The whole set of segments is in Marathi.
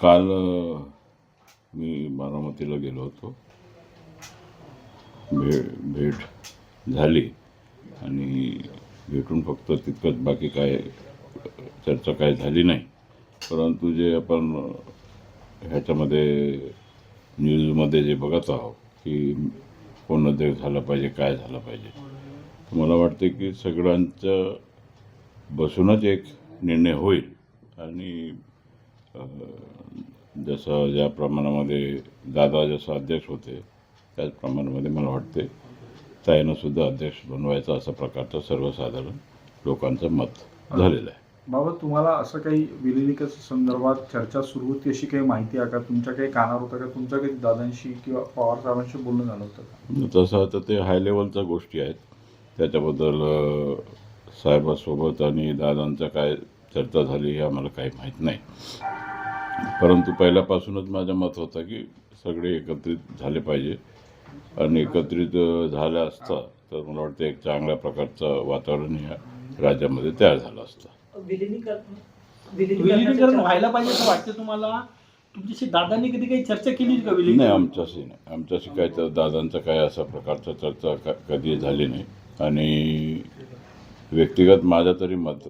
काल मी बारामतीला गेलो होतो. भे भेट झाली आणि भेटून फक्त तितकंच बाकी काय चर्चा काय झाली नाही. परंतु जे आपण ह्याच्यामध्ये न्यूजमध्ये जे बघत आहोत की कोण अध्यक्ष झालं पाहिजे काय झालं पाहिजे मला वाटते की सगळ्यांचं बसूनच एक निर्णय होईल. आणि जसं ज्या प्रमाणामध्ये दादा जसं अध्यक्ष होते त्याच प्रमाणामध्ये मला वाटते ताईनं सुद्धा अध्यक्ष बनवायचं अशा प्रकारचं सर्वसाधारण लोकांचं मत झालेलं आहे. बाबा तुम्हाला असं काही विलिनीकरण संदर्भात चर्चा सुरू होती अशी काही माहिती आहे का? तुमच्या काही कानावर होतं का? तुमच्या काही दादांशी किंवा पवार साहेबांशी बोलणं झालं होतं का? तसं आता ते हाय लेवलच्या गोष्टी आहेत. त्याच्याबद्दल साहेबासोबत आणि दादांचं काय चर्चा झाली हे आम्हाला काही माहीत नाही. परंतु पहिल्यापासूनच माझं मत होतं की सगळे एकत्रित झाले पाहिजे. आणि एकत्रित झालं असतं तर मला वाटतं एक चांगल्या प्रकारचं वातावरण या राज्यामध्ये तयार झालं असतं. विलिनीकरण व्हायला पाहिजे असं वाटतं तुम्हाला? तुमच्याशी दादांनी कधी काही चर्चा केली का नाही विलिनीकरण आमच्याशी नाही. आमच्याशी काय तर दादांचं काय अशा प्रकारचं चर्चा क- कधी झाली नाही. आणि व्यक्तिगत माझं तरी मत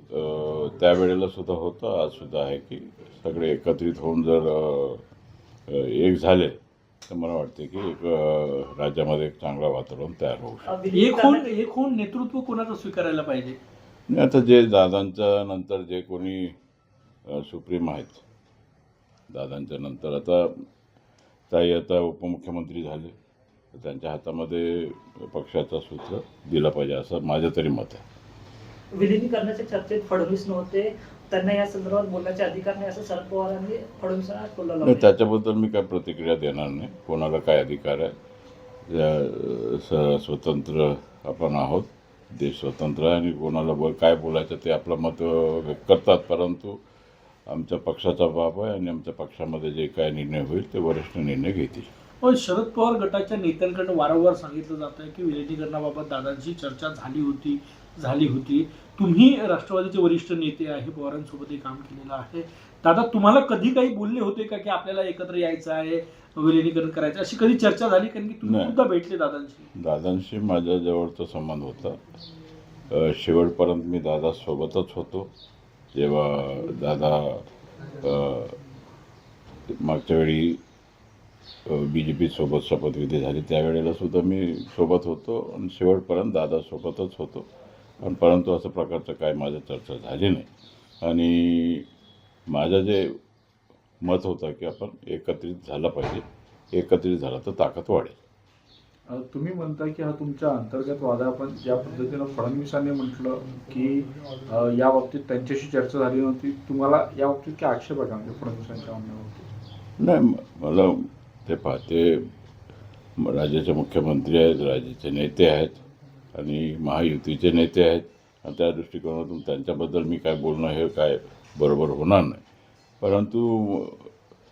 त्यावेळेला सुद्धा होतं आज सुद्धा आहे की सगळे एकत्रित होऊन जर एक झाले तर मला वाटते की एक राज्यामध्ये एक चांगलं वातावरण तयार होऊ शकतं. एक होऊन एक होऊन नेतृत्व कोणाचं स्वीकारायला पाहिजे? आणि आता जे दादांच्या नंतर जे कोणी सुप्रीम आहेत दादांच्या नंतर आता ताई आता उपमुख्यमंत्री झाले तर त्यांच्या हातामध्ये पक्षाचा सूत्र दिला पाहिजे असं माझं तरी मत आहे. विलिनीकरणाच्या चर्चेत फडणवीस नव्हते. त्यांना या संदर्भात बोलण्याचे अधिकार नाही असं शरद पवारांनी फडणवीसांना टोला नाही त्याच्याबद्दल मी काय प्रतिक्रिया देणार नाही. कोणाला काय अधिकार आहे? स- स्वतंत्र आपण आहोत. देश स्वतंत्र आहे आणि कोणाला बोल काय बोलायचं ते आपलं मत व्यक्त करतात. परंतु आमच्या पक्षाचा बाब आहे आणि आमच्या पक्षामध्ये जे काय निर्णय होईल ते वरिष्ठ निर्णय घेतील. पण शरद पवार गटाच्या नेत्यांकडनं वारंवार सांगितलं जात आहे की विलिनीकरणाबाबत दादांची चर्चा झाली होती झाली होती. तुम्ही राष्ट्रवादीचे वरिष्ठ नेते आहे पवारांसोबतही काम केलेलं आहे. दादा तुम्हाला कधी काही बोलले होते का की आपल्याला एकत्र यायचं आहे विलिनीकरण करायचं अशी कधी चर्चा झाली? कारण की तुम्ही. सुद्धा भेटले दादांशी. दादांशी माझ्या जवळचा संबंध होता. शेवटपर्यंत मी दादासोबतच होतो. जेव्हा दादा मागच्या वेळी बी जे पी सोबत शपथविधी झाली. त्यावेळेला सुद्धा मी सोबत होतो आणि शेवटपर्यंत दादासोबतच होतो. आणि परंतु असं प्रकारचं काय माझं चर्चा झाली नाही. आणि माझं जे मत होतं की आपण एकत्रित झालं पाहिजे एकत्रित झालं तर ताकद वाढेल. तुम्ही म्हणता की हा तुमच्या अंतर्गत वाद आहे. पण ज्या पद्धतीनं फडणवीसांनी म्हटलं की या बाबतीत त्यांच्याशी चर्चा झाली नव्हती. तुम्हाला या बाबतीत काय आक्षेप आहे का म्हणजे फडणवीसांच्या नाही मला ते पाहते. राज्याचे मुख्यमंत्री आहेत राज्याचे नेते आहेत आणि महायुतीचे नेते आहेत. आणि त्या दृष्टिकोनातून त्यांच्याबद्दल मी काय बोलणं हे काय बरोबर होणार नाही. परंतु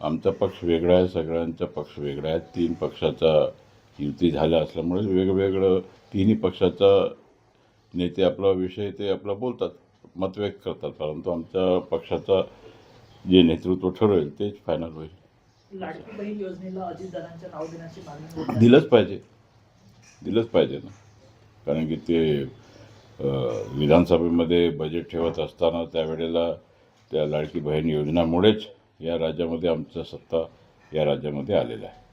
आमचा पक्ष वेगळा आहे सगळ्यांचा पक्ष वेगळा आहे. तीन पक्षाचा युती झाल्या असल्यामुळे वेगवेगळं तिन्ही पक्षाचा नेते आपला विषय ते आपला बोलतात मत व्यक्त करतात. परंतु आमच्या पक्षाचा जे नेतृत्व ठरवेल तेच फायनल होईल. लाडकी बहीण योजनेला नाव देण्याची मागणी. दिलंच पाहिजे. दिलंच पाहिजे ना. कारण की ते विधानसभेमध्ये बजेट ठेवत असताना त्यावेळेला त्या लाडकी बहीण योजनामुळेच या राज्यामध्ये आमचं सत्ता या राज्यामध्ये आलेलं आहे.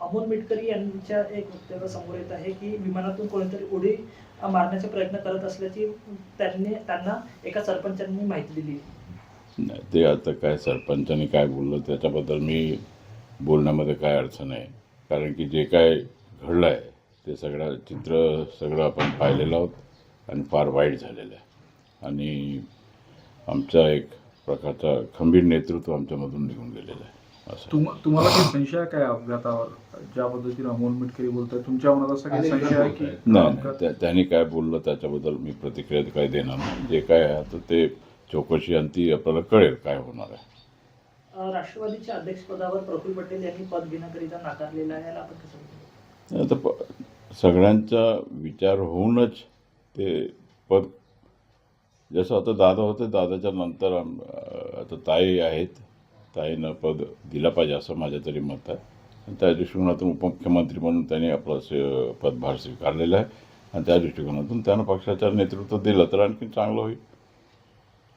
अमोल मिटकरी यांच्या एक वक्तव्य समोर येत आहे की विमानातून कोणीतरी उडी मारण्याचा प्रयत्न करत असल्याची त्यांनी त्यांना एका सरपंचांनी माहिती दिली. नाही ते आता काय सरपंचांनी काय बोललं त्याच्याबद्दल मी बोलण्यामध्ये काय अर्थ नाही कारण की जे काय घडलं आहे ते सगळं चित्र सगळं आपण पाहिलेलं आहोत आणि फार वाईट झालेलं आहे. आणि आमचा एक प्रकारचा खंबीर नेतृत्व आमच्यामधून निघून गेलेलं आहे. असं. तुम तुम्हाला काही संशय आहे काय अपघातावर ज्या पद्धतीनं अमोल मिटकरी बोलतोय तुमच्या मनात असा काही संशय आहे की नाही त्यांनी काय बोललं त्याच्याबद्दल मी प्रतिक्रिया काही देणार नाही. जे काय आहे आता ते चौकशी आणि ती आपल्याला कळेल काय होणार आहे. राष्ट्रवादीच्या अध्यक्षपदावर प्रफुल्ल पटेल यांनी पद घेण्याकरिता नाकारलेलं आहे याला आपण कसं बघतो? आता प सगळ्यांचा विचार होऊनच ते पद जसं आता दादा होते दादाच्या नंतर आम- आता ताई आहेत. ताईनं पद दिला पाहिजे असं माझं तरी मत आहे. आणि त्या दृष्टिकोनातून उपमुख्यमंत्री म्हणून त्यांनी आपलं स- पदभार स्वीकारलेला आहे. आणि त्या दृष्टिकोनातून त्यानं पक्षाचं नेतृत्व दिलं तर आणखी चांगलं होईल.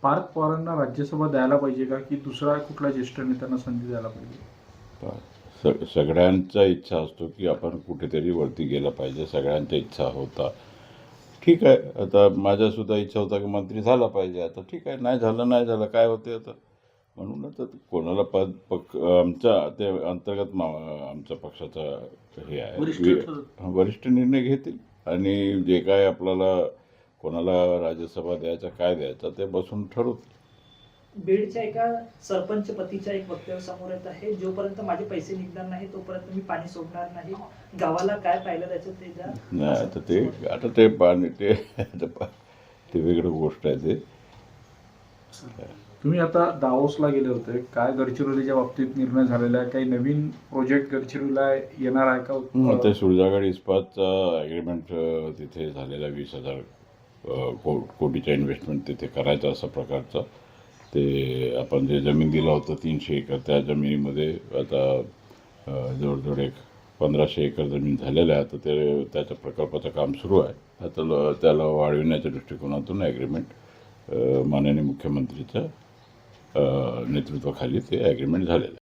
पार्थ पवारांना राज्यसभा द्यायला पाहिजे का की दुसऱ्या कुठल्या ज्येष्ठ नेत्यांना संधी द्यायला पाहिजे? सगळ्यांचा इच्छा असतो की आपण कुठेतरी वरती गेलं पाहिजे सगळ्यांच्या इच्छा होता. ठीक आहे आता माझ्यासुद्धा इच्छा होता की मंत्री झाला पाहिजे. आता ठीक आहे नाही झालं नाही झालं काय होते आता? म्हणून आता कोणाला पद पक आमच्या ते अंतर्गत मा आमच्या पक्षाचा हे आहे. वरिष्ठ निर्णय घेतील आणि जे काय आपल्याला कोणाला राज्यसभा द्यायचा काय द्यायचा ते बसून ठरवतील बीडच्या एका सरपंच पतीच्या एक वक्तव्य समोर येत आहे जोपर्यंत माझे पैसे निघणार नाही तोपर्यंत मी पाणी सोडणार नाही. गावाला काय पाहिलं त्याचं ते द्या. नाही आता ते आता ते पाणी ते ते वेगळं गोष्ट आहे ते. तुम्ही आता दावोसला गेले होते. काय गडचिरोलीच्या बाबतीत निर्णय झालेला आहे? काही नवीन प्रोजेक्ट गडचिरोलीला येणार आहे हं, ते का सुरजागड इस्पातचा ॲग्रीमेंट तिथे झालेला वीस हजार को कोटीचा इन्व्हेस्टमेंट तिथे करायचं असं प्रकारचं. ते आपण जे जमीन दिलं होतं तीनशे एकर त्या जमिनीमध्ये आता जवळजवळ एक पंधराशे एकर जमीन झालेलं आहे. तर ते त्याच्या प्रकल्पाचं काम सुरू आहे. आता ल- त्याला वाढविण्याच्या दृष्टिकोनातून ॲग्रीमेंट माननीय मुख्यमंत्रीचं नेतृत्वाखाली ते ॲग्रीमेंट झालेलं आहे.